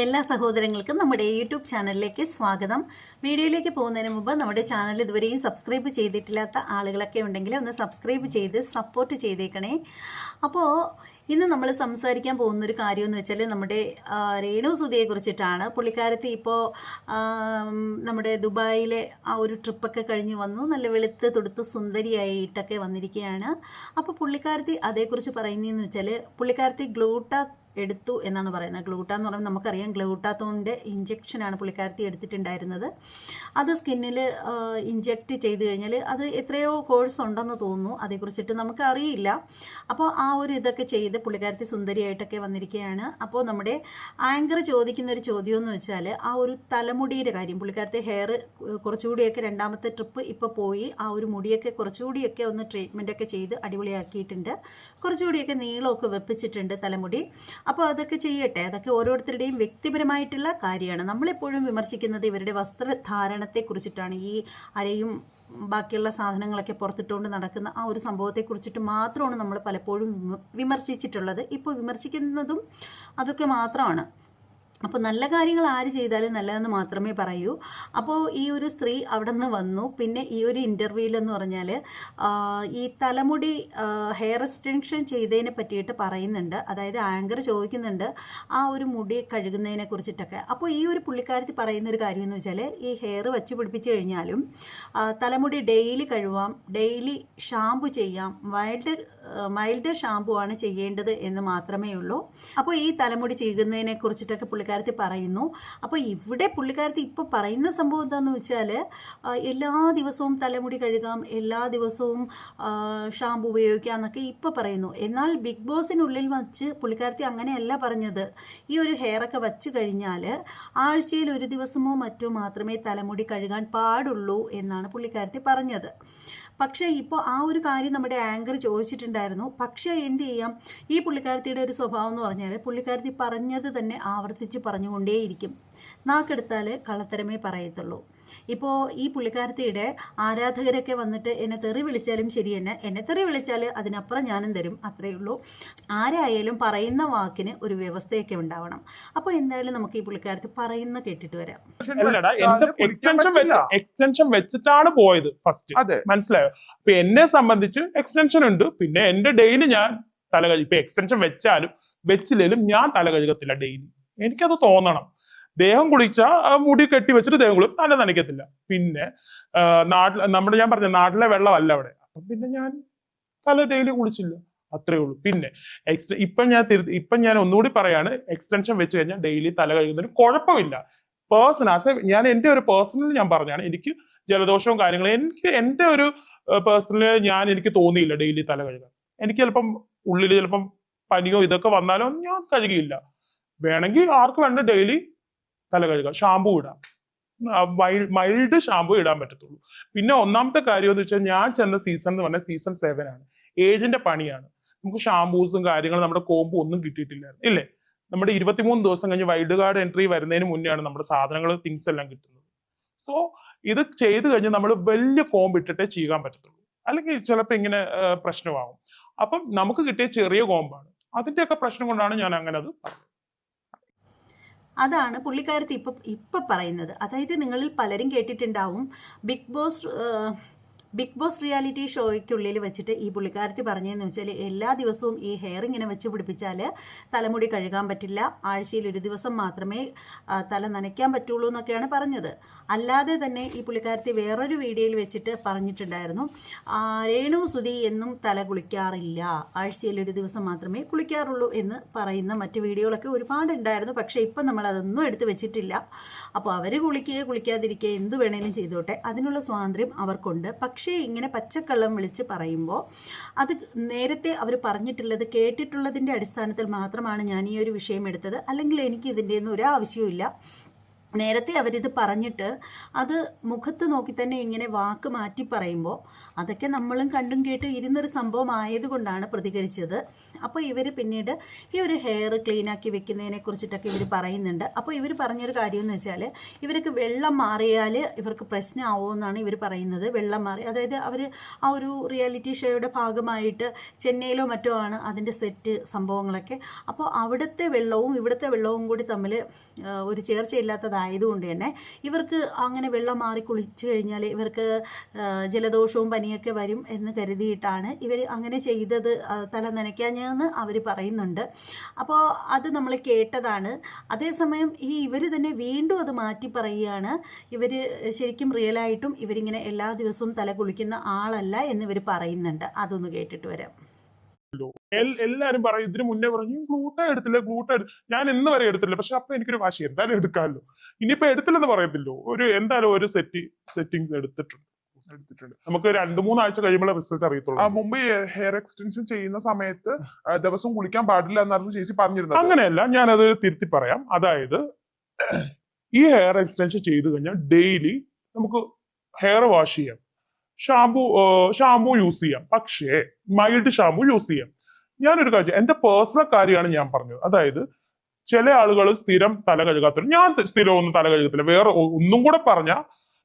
എല്ലാ സഹോദരങ്ങൾക്കും നമ്മുടെ യൂട്യൂബ് ചാനലിലേക്ക് സ്വാഗതം. വീഡിയോയിലേക്ക് പോകുന്നതിന് മുമ്പ് നമ്മുടെ ചാനൽ ഇതുവരെയും സബ്സ്ക്രൈബ് ചെയ്തിട്ടില്ലാത്ത ആളുകളൊക്കെ ഉണ്ടെങ്കിൽ ഒന്ന് സബ്സ്ക്രൈബ് ചെയ്ത് സപ്പോർട്ട് ചെയ്തേക്കണേ. അപ്പോൾ ഇന്ന് നമ്മൾ സംസാരിക്കാൻ പോകുന്നൊരു കാര്യം എന്ന് വെച്ചാൽ നമ്മുടെ രേണു സുധിയെ കുറിച്ചിട്ടാണ്. പുള്ളിക്കാരത്തി ഇപ്പോൾ നമ്മുടെ ദുബായിലെ ആ ഒരു ട്രിപ്പൊക്കെ കഴിഞ്ഞ് വന്നു. നല്ല വെളുത്ത് തൊടുത്ത് സുന്ദരിയായിട്ടൊക്കെ വന്നിരിക്കുകയാണ് അപ്പോൾ പുള്ളിക്കാരത്തി അതേക്കുറിച്ച് പറയുന്നതെന്ന് വെച്ചാൽ പുള്ളിക്കാരത്തി ഗ്ലൂട്ട എടുത്തു എന്നാണ് പറയുന്നത്. ഗ്ലൂട്ട എന്ന് പറയുമ്പോൾ നമുക്കറിയാം ഗ്ലൂട്ടാത്തോണിന്റെ ഇഞ്ചെക്ഷനാണ് പുള്ളിക്കാരത്തി എടുത്തിട്ടുണ്ടായിരുന്നത്. അത് സ്കിന്നിൽ ഇഞ്ചെക്റ്റ് ചെയ്ത് കഴിഞ്ഞാൽ അത് എത്രയോ കോഴ്സ് ഉണ്ടെന്ന് തോന്നുന്നു. അതേക്കുറിച്ചിട്ട് നമുക്ക് അറിയില്ല അപ്പോൾ ആ ഒരു ഇതൊക്കെ ചെയ്ത് പുള്ളിക്കാരത്തി സുന്ദരിയായിട്ടൊക്കെ വന്നിരിക്കുകയാണ്. അപ്പോൾ നമ്മുടെ ആങ്കർ ചോദിക്കുന്ന ഒരു ചോദ്യം എന്ന് വെച്ചാൽ ആ ഒരു തലമുടിയുടെ കാര്യം. പുള്ളിക്കാരത്തെ ഹെയർ കുറച്ചുകൂടിയൊക്കെ രണ്ടാമത്തെ ട്രിപ്പ് ഇപ്പോൾ പോയി. ആ ഒരു മുടിയൊക്കെ കുറച്ചുകൂടിയൊക്കെ ഒന്ന് ട്രീറ്റ്മെന്റൊക്കെ ചെയ്ത് അടിപൊളിയാക്കിയിട്ടുണ്ട്. കുറച്ചുകൂടിയൊക്കെ നീളമൊക്കെ വെപ്പിച്ചിട്ടുണ്ട് തലമുടി. അപ്പോൾ അതൊക്കെ ചെയ്യട്ടെ. അതൊക്കെ ഓരോരുത്തരുടെയും വ്യക്തിപരമായിട്ടുള്ള കാര്യമാണ്. നമ്മളെപ്പോഴും വിമർശിക്കുന്നത് ഇവരുടെ വസ്ത്രധാരണത്തെ കുറിച്ചിട്ടാണ് ഈ അരയും ബാക്കിയുള്ള സാധനങ്ങളൊക്കെ പുറത്തിട്ടുകൊണ്ട് നടക്കുന്ന ആ ഒരു സംഭവത്തെക്കുറിച്ചിട്ട് മാത്രമാണ് നമ്മൾ പലപ്പോഴും വിമർശിച്ചിട്ടുള്ളത്. ഇപ്പോൾ വിമർശിക്കുന്നതും അതൊക്കെ മാത്രമാണ്. അപ്പോൾ നല്ല കാര്യങ്ങൾ ആര് ചെയ്താലും നല്ലതെന്ന് മാത്രമേ പറയൂ. അപ്പോൾ ഈ ഒരു സ്ത്രീ അവിടെ നിന്ന് വന്നു. പിന്നെ ഈ ഒരു ഇന്റർവ്യൂവിലെന്ന് പറഞ്ഞാൽ ഈ തലമുടി ഹെയർ എക്സ്റ്റൻഷൻ ചെയ്തതിനെ പറ്റിയിട്ട് പറയുന്നുണ്ട്. അതായത് ആങ്കർ ചോദിക്കുന്നുണ്ട്. ആ ഒരു മുടി കഴുകുന്നതിനെ കുറിച്ചിട്ടൊക്കെ. അപ്പോൾ ഈ ഒരു പുള്ളിക്കാരത്തി പറയുന്ന ഒരു കാര്യം എന്ന് വെച്ചാൽ ഈ ഹെയർ വച്ച് പിടിപ്പിച്ച് കഴിഞ്ഞാലും തലമുടി ഡെയിലി കഴുകാം ഡെയിലി ഷാമ്പു ചെയ്യാം മൈൽഡ് മൈൽഡ് ഷാമ്പു ആണ് ചെയ്യേണ്ടത് എന്ന് മാത്രമേ ഉള്ളൂ. അപ്പോൾ ഈ തലമുടി ചെയ്യുന്നതിനെ കുറിച്ചിട്ടൊക്കെ പുള്ളിക്കാരത്തി പറയുന്നു. അപ്പോൾ ഇവിടെ പുള്ളിക്കാരത്തി ഇപ്പോൾ പറയുന്ന സംഭവം എന്താണെന്ന് വെച്ചാൽ എല്ലാ ദിവസവും തലമുടി കഴുകാം എല്ലാ ദിവസവും ഷാമ്പു ഉപയോഗിക്കാം എന്നൊക്കെ ഇപ്പോൾ പറയുന്നു. എന്നാൽ ബിഗ് ബോസിനുള്ളിൽ വച്ച് പുള്ളിക്കാരത്തി അങ്ങനെയല്ല പറഞ്ഞത്. ഈ ഒരു ഹെയറൊക്കെ വച്ച് കഴിഞ്ഞാൽ ആഴ്ചയിൽ ഒരു ദിവസമോ മറ്റോ മാത്രമേ തലമുടി കഴുകാൻ പാടുള്ളൂ എന്നാണ് പുള്ളിക്കാരത്തി പറഞ്ഞത്. പക്ഷേ ഇപ്പോൾ ആ ഒരു കാര്യം നമ്മുടെ ആങ്കർ ചോദിച്ചിട്ടുണ്ടായിരുന്നു. പക്ഷേ എന്ത് ചെയ്യാം? ഈ പുള്ളിക്കാരത്തിയുടെ ഒരു സ്വഭാവം എന്ന് പറഞ്ഞാൽ പുള്ളിക്കാരത്തി പറഞ്ഞത് തന്നെ ആവർത്തിച്ച് പറഞ്ഞുകൊണ്ടേയിരിക്കും. നാക്കെടുത്താൽ കള്ളത്തരമേ പറയത്തുള്ളൂ. ഇപ്പോൾ ഈ പുള്ളിക്കാരത്തിയുടെ ആരാധകരൊക്കെ വന്നിട്ട് എന്നെ തെറി വിളിച്ചാലും ശരി തന്നെ എന്നെ തെറി വിളിച്ചാൽ അതിനപ്പുറം ഞാനും തരും അത്രയേ ഉള്ളൂ. ആരായാലും പറയുന്ന വാക്കിന് ഒരു വ്യവസ്ഥയൊക്കെ ഉണ്ടാവണം. അപ്പോൾ എന്തായാലും നമുക്ക് ഈ പുള്ളിക്കാരത്തി പറയുന്ന കേട്ടിട്ട് വരാം. എക്സ്റ്റൻഷൻ വെച്ചിട്ടാണ് പോയത് ഫസ്റ്റ് അതെ. മനസ്സിലായോ? അപ്പൊ എന്നെ സംബന്ധിച്ച് എക്സ്റ്റൻഷൻ ഉണ്ട്. പിന്നെ എന്റെ ഡെയിലി ഞാൻ തല കഴുകി ഇപ്പൊ എക്സ്റ്റൻഷൻ വെച്ചാലും വെച്ചില്ലെങ്കിലും ഞാൻ തല കഴുകത്തില്ല ഡെയിലി. എനിക്കത് തോന്നണം. ദേഹം കുളിച്ച മുടി കെട്ടി വെച്ചിട്ട് ദേഹം കുളി തല നനയ്ക്കത്തില്ല. പിന്നെ നാട്ടിൽ നമ്മുടെ ഞാൻ പറഞ്ഞ നാട്ടിലെ വെള്ളമല്ല അവിടെ. അപ്പൊ പിന്നെ ഞാൻ തല ഡെയിലി കുളിച്ചില്ല. അത്രേ ഉള്ളൂ. പിന്നെ എക്സ്റ്റ ഇപ്പം ഞാൻ തിരുത്തി ഇപ്പം ഞാൻ ഒന്നുകൂടി പറയാണ് എക്സ്റ്റൻഷൻ വെച്ച് കഴിഞ്ഞാൽ ഡെയിലി തല കഴുകുന്നതിന് കുഴപ്പമില്ല. പേഴ്സൺ ആസ് ഞാൻ എന്റെ ഒരു പേഴ്സണൽ ഞാൻ പറഞ്ഞാണ് എനിക്ക് ജലദോഷവും കാര്യങ്ങളും എനിക്ക് എന്റെ ഒരു പേഴ്സണൽ ഞാൻ എനിക്ക് തോന്നിയില്ല ഡെയിലി തല കഴുകാൻ. എനിക്ക് ചിലപ്പം ഉള്ളിൽ ചിലപ്പം പനിയോ ഇതൊക്കെ വന്നാലോ ഞാൻ കഴുകിയില്ല. വേണമെങ്കിൽ ആർക്ക് വേണ്ട ഡെയിലി തല കഴുകാം ഷാമ്പു ഇടാം മൈൽഡ് ഷാമ്പു ഇടാൻ പറ്റത്തുള്ളൂ. പിന്നെ ഒന്നാമത്തെ കാര്യം എന്ന് വെച്ചാൽ ഞാൻ ചെന്ന സീസൺ എന്ന് പറഞ്ഞാൽ സീസൺ സെവൻ ആണ്. ഏഴിന്റെ പണിയാണ്. നമുക്ക് ഷാമ്പൂസും കാര്യങ്ങളും നമ്മുടെ കോമ്പും ഒന്നും കിട്ടിയിട്ടില്ലായിരുന്നു. ഇല്ലേ? നമ്മുടെ ഇരുപത്തിമൂന്ന് ദിവസം കഴിഞ്ഞ് വൈൽഡ് കാർഡ് എൻട്രി വരുന്നതിന് മുന്നെയാണ് നമ്മുടെ സാധനങ്ങൾ തിങ്സ് എല്ലാം കിട്ടുന്നത്. സോ ഇത് ചെയ്ത് കഴിഞ്ഞ് നമ്മൾ വലിയ കോമ്പ് ഇട്ടിട്ടേ ചെയ്യാൻ പറ്റത്തുള്ളൂ. അല്ലെങ്കിൽ ചിലപ്പോൾ ഇങ്ങനെ പ്രശ്നമാകും അപ്പം നമുക്ക് കിട്ടിയ ചെറിയ കോമ്പാണ് അതിന്റെയൊക്കെ പ്രശ്നം കൊണ്ടാണ് ഞാൻ അങ്ങനെ അത് അതാണ് പുള്ളിക്കാരത്തി ഇപ്പം ഇപ്പം പറയുന്നത്. അതായത് നിങ്ങളിൽ പലരും കേട്ടിട്ടുണ്ടാവും big boss big boss reality ഷോയ്ക്കുള്ളിൽ വെച്ചിട്ട് ഈ പുള്ളിക്കാരത്തി പറഞ്ഞതെന്ന് വെച്ചാൽ എല്ലാ ദിവസവും ഈ ഹെയർ ഇങ്ങനെ വെച്ച് പിടിപ്പിച്ചാൽ തലമുടി കഴുകാൻ പറ്റില്ല. ആഴ്ചയിൽ ഒരു ദിവസം മാത്രമേ തല നനയ്ക്കാൻ പറ്റുള്ളൂ എന്നൊക്കെയാണ് പറഞ്ഞത്. അല്ലാതെ തന്നെ ഈ പുള്ളിക്കാരത്തി വേറൊരു വീഡിയോയിൽ വെച്ചിട്ട് പറഞ്ഞിട്ടുണ്ടായിരുന്നു രേണു സുധി എന്നും തല കുളിക്കാറില്ല. ആഴ്ചയിൽ ഒരു ദിവസം മാത്രമേ കുളിക്കാറുള്ളൂ എന്ന് പറയുന്ന മറ്റ് വീഡിയോകളൊക്കെ ഒരുപാട് ഉണ്ടായിരുന്നു. പക്ഷേ ഇപ്പം നമ്മൾ അതൊന്നും എടുത്ത് വെച്ചിട്ടില്ല. അപ്പോൾ അവർ കുളിക്കുക കുളിക്കാതിരിക്കുക എന്ത് വേണേലും ചെയ്തോട്ടെ. അതിനുള്ള സ്വാതന്ത്ര്യം അവർക്കുണ്ട്. പക്ഷേ ഇങ്ങനെ പച്ചക്കള്ളം വിളിച്ച് പറയുമ്പോൾ അത് നേരത്തെ അവർ പറഞ്ഞിട്ടുള്ളത് കേട്ടിട്ടുള്ളതിന്റെ അടിസ്ഥാനത്തിൽ മാത്രമാണ് ഞാൻ ഈ ഒരു വിഷയം എടുത്തത്. അല്ലെങ്കിൽ എനിക്ക് ഇതിന്റെ ഒന്നും ഒരു ആവശ്യവുമില്ല. നേരത്തെ അവരിത് പറഞ്ഞിട്ട് അത് മുഖത്ത് നോക്കി തന്നെ ഇങ്ങനെ വാക്ക് മാറ്റി പറയുമ്പോൾ അതൊക്കെ നമ്മളും കണ്ടും കേട്ടും ഇരുന്നൊരു സംഭവം ആയതുകൊണ്ടാണ് പ്രതികരിച്ചത്. അപ്പോൾ ഇവർ പിന്നീട് ഈ ഒരു ഹെയർ ക്ലീനാക്കി വെക്കുന്നതിനെ കുറിച്ചിട്ടൊക്കെ ഇവർ പറയുന്നുണ്ട്. അപ്പോൾ ഇവർ പറഞ്ഞൊരു കാര്യം എന്ന് വെച്ചാൽ ഇവർക്ക് വെള്ളം മാറിയാൽ ഇവർക്ക് പ്രശ്നമാവുമെന്നാണ് ഇവർ പറയുന്നത്. വെള്ളം മാറി അതായത് അവർ ആ ഒരു റിയാലിറ്റി ഷോയുടെ ഭാഗമായിട്ട് ചെന്നൈയിലോ മറ്റോ ആണ് അതിന്റെ സെറ്റ് സംഭവങ്ങളൊക്കെ. അപ്പോൾ അവിടുത്തെ വെള്ളവും ഇവിടുത്തെ വെള്ളവും കൂടി തമ്മിൽ ഒരു ഒരു ചേർച്ചയില്ലാത്തതായതുകൊണ്ട് തന്നെ ഇവർക്ക് അങ്ങനെ വെള്ളം മാറി കുളിച്ചു കഴിഞ്ഞാൽ ഇവർക്ക് ജലദോഷവും പനിയൊക്കെ വരും എന്ന് കരുതിയിട്ടാണ് ഇവർ അങ്ങനെ ചെയ്തത് തല നനയ്ക്കാഞ്ഞെന്ന് അവർ പറയുന്നുണ്ട്. അപ്പോൾ അത് നമ്മൾ കേട്ടതാണ്. അതേസമയം ഈ ഇവർ തന്നെ വീണ്ടും അത് മാറ്റി പറയുകയാണ്. ഇവർ ശരിക്കും റിയലായിട്ടും ഇവരിങ്ങനെ എല്ലാ ദിവസവും തല കുളിക്കുന്ന ആളല്ല എന്നിവർ പറയുന്നുണ്ട്. അതൊന്ന് കേട്ടിട്ട് വരാം. എല്ലാരും പറയും ഇതിന് മുന്നേ പറഞ്ഞു ഗ്ലൂട്ട എടുത്തില്ല ഗ്ലൂട്ട ഞാൻ ഇന്ന് വരെ എടുത്തില്ല പക്ഷെ അപ്പൊ എനിക്കൊരു വാശി എന്തായാലും എടുക്കാമല്ലോ. ഇനിയിപ്പോ എടുത്തില്ലെന്ന് പറയത്തില്ലോ. ഒരു എന്തായാലും ഒരു സെറ്റ് സെറ്റിങ്സ് എടുത്തിട്ടുണ്ട്. എടുത്തിട്ടുണ്ട്. നമുക്ക് രണ്ട് മൂന്നാഴ്ച കഴിയുമ്പോൾ റിസൾട്ട് ആ അറിയത്തുള്ളൂ. മുമ്പ് ഹെയർ എക്സ്റ്റൻഷൻ ചെയ്യുന്ന സമയത്ത് ദിവസം കുളിക്കാൻ പാടില്ല എന്നായിരുന്നു ചേച്ചി പറഞ്ഞിരുന്നത്. അങ്ങനെയല്ല ഞാനത് തിരുത്തി പറയാം. അതായത് ഈ ഹെയർ എക്സ്റ്റൻഷൻ ചെയ്തു കഴിഞ്ഞാൽ ഡെയിലി നമുക്ക് ഹെയർ വാഷ് ചെയ്യാം. ഷാംപൂ ഷാംപൂ യൂസ് ചെയ്യാം. പക്ഷേ മൈൽഡ് ഷാംപൂ യൂസ് ചെയ്യാം. ഞാനൊരു കാര്യം എന്റെ പേഴ്സണൽ കാര്യമാണ് ഞാൻ പറഞ്ഞത്. അതായത് ചില ആളുകൾ സ്ഥിരം തല കഴുകാത്തവർ ഞാൻ സ്ഥിരം ഒന്നും തല കഴുകത്തില്ല. വേറെ ഒന്നും കൂടെ പറഞ്ഞ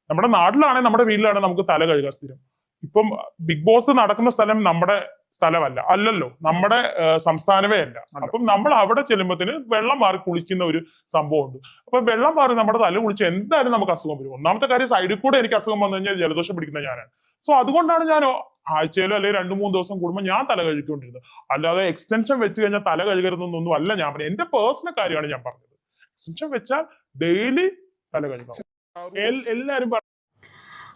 നമ്മുടെ നാട്ടിലാണെങ്കിൽ നമ്മുടെ വീട്ടിലാണെങ്കിൽ നമുക്ക് തല കഴുകാം സ്ഥിരം. ഇപ്പം ബിഗ് ബോസ് നടക്കുന്ന സ്ഥലം നമ്മുടെ സ്ഥലമല്ല. അല്ലല്ലോ. നമ്മുടെ സംസ്ഥാനമേ അല്ല. അപ്പം നമ്മൾ അവിടെ ചെല്ലുമ്പോഴത്തേന് വെള്ളം മാറി കുളിക്കുന്ന ഒരു സംഭവം ഉണ്ട് അപ്പൊ വെള്ളം മാറി നമ്മുടെ തല കുളിച്ച് എന്തായാലും നമുക്ക് അസുഖം വരും. ഒന്നാമത്തെ കാര്യം സൈഡിൽ കൂടെ എനിക്ക് അസുഖം വന്നു കഴിഞ്ഞാൽ ജലദോഷം പിടിക്കുന്ന ഞാനാണ്. സോ അതുകൊണ്ടാണ് ഞാൻ ആഴ്ചയിലോ അല്ലെങ്കിൽ രണ്ടു മൂന്ന് ദിവസം കൂടുമ്പോൾ ഞാൻ തല കഴുകിക്കൊണ്ടിരുന്നത്. അല്ലാതെ എക്സ്റ്റൻഷൻ വെച്ച് കഴിഞ്ഞാൽ തല കഴുകരുതെന്നൊന്നും അല്ല ഞാൻ പറഞ്ഞത്. എന്റെ പേഴ്സണൽ കാര്യമാണ് ഞാൻ പറഞ്ഞത്. എക്സ്റ്റൻഷൻ വെച്ചാൽ ഡെയിലി തല കഴുകണം. എല്ലാവരും എല്ലാരും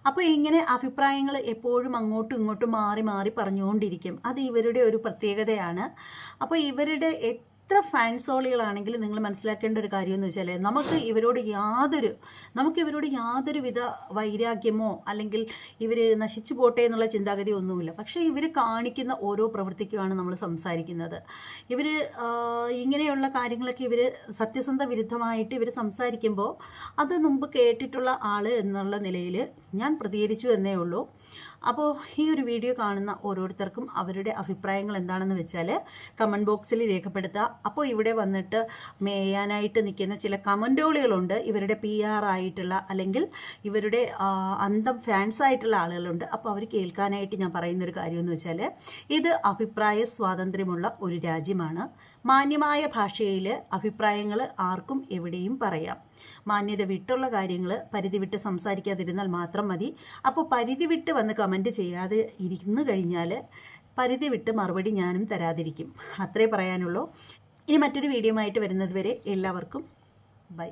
അപ്പോൾ ഇങ്ങനെ അഭിപ്രായങ്ങൾ എപ്പോഴും അങ്ങോട്ടും ഇങ്ങോട്ടും മാറി മാറി പറഞ്ഞുകൊണ്ടിരിക്കും. അത് ഇവരുടെ ഒരു പ്രത്യേകതയാണ്. അപ്പോൾ ഇവരുടെ എത്ര ഫാൻസോളികളാണെങ്കിലും നിങ്ങൾ മനസ്സിലാക്കേണ്ട ഒരു കാര്യം എന്ന് വെച്ചാൽ നമുക്ക് ഇവരോട് യാതൊരു നമുക്ക് ഇവരോട് യാതൊരുവിധ വൈരാഗ്യമോ അല്ലെങ്കിൽ ഇവർ നശിച്ചു പോട്ടെ എന്നുള്ള ചിന്താഗതി ഒന്നുമില്ല. പക്ഷേ ഇവർ കാണിക്കുന്ന ഓരോ പ്രവൃത്തിക്കുമാണ് നമ്മൾ സംസാരിക്കുന്നത്. ഇവർ ഇങ്ങനെയുള്ള കാര്യങ്ങളൊക്കെ ഇവർ സത്യസന്ധ വിരുദ്ധമായിട്ട് ഇവർ സംസാരിക്കുമ്പോൾ അത് മുമ്പ് കേട്ടിട്ടുള്ള ആൾ എന്നുള്ള നിലയിൽ ഞാൻ പ്രതികരിച്ചു എന്നേ ഉള്ളൂ. അപ്പോൾ ഈ ഒരു വീഡിയോ കാണുന്ന ഓരോരുത്തർക്കും അവരുടെ അഭിപ്രായങ്ങൾ എന്താണെന്ന് വെച്ചാൽ കമന്റ് ബോക്സിൽ രേഖപ്പെടുത്തുക. അപ്പോൾ ഇവിടെ വന്നിട്ട് മേയാനായിട്ട് നിൽക്കുന്ന ചില കമന്റോളികളുണ്ട് ഇവരുടെ പി ആർ ആയിട്ടുള്ള അല്ലെങ്കിൽ ഇവരുടെ അന്തം ഫാൻസ് ആയിട്ടുള്ള ആളുകളുണ്ട്. അപ്പോൾ അവർ കേൾക്കാനായിട്ട് ഞാൻ പറയുന്നൊരു കാര്യമെന്ന് വെച്ചാൽ ഇത് അഭിപ്രായ സ്വാതന്ത്ര്യമുള്ള ഒരു രാജ്യമാണ്. മാന്യമായ ഭാഷയിൽ അഭിപ്രായങ്ങൾ ആർക്കും എവിടെയും പറയാം. മാന്യത വിട്ടുള്ള കാര്യങ്ങൾ പരിധി വിട്ട് സംസാരിക്കാതിരുന്നാൽ മാത്രം മതി. അപ്പോൾ പരിധി വിട്ട് വന്ന് കമന്റ് ചെയ്യാതെ ഇരുന്ന് കഴിഞ്ഞാൽ പരിധി വിട്ട് മറുപടി ഞാനും തരാതിരിക്കും. അത്രേ പറയാനുള്ളൂ. ഇനി മറ്റൊരു വീഡിയോ ആയിട്ട് വരുന്നത് വരെ എല്ലാവർക്കും ബൈ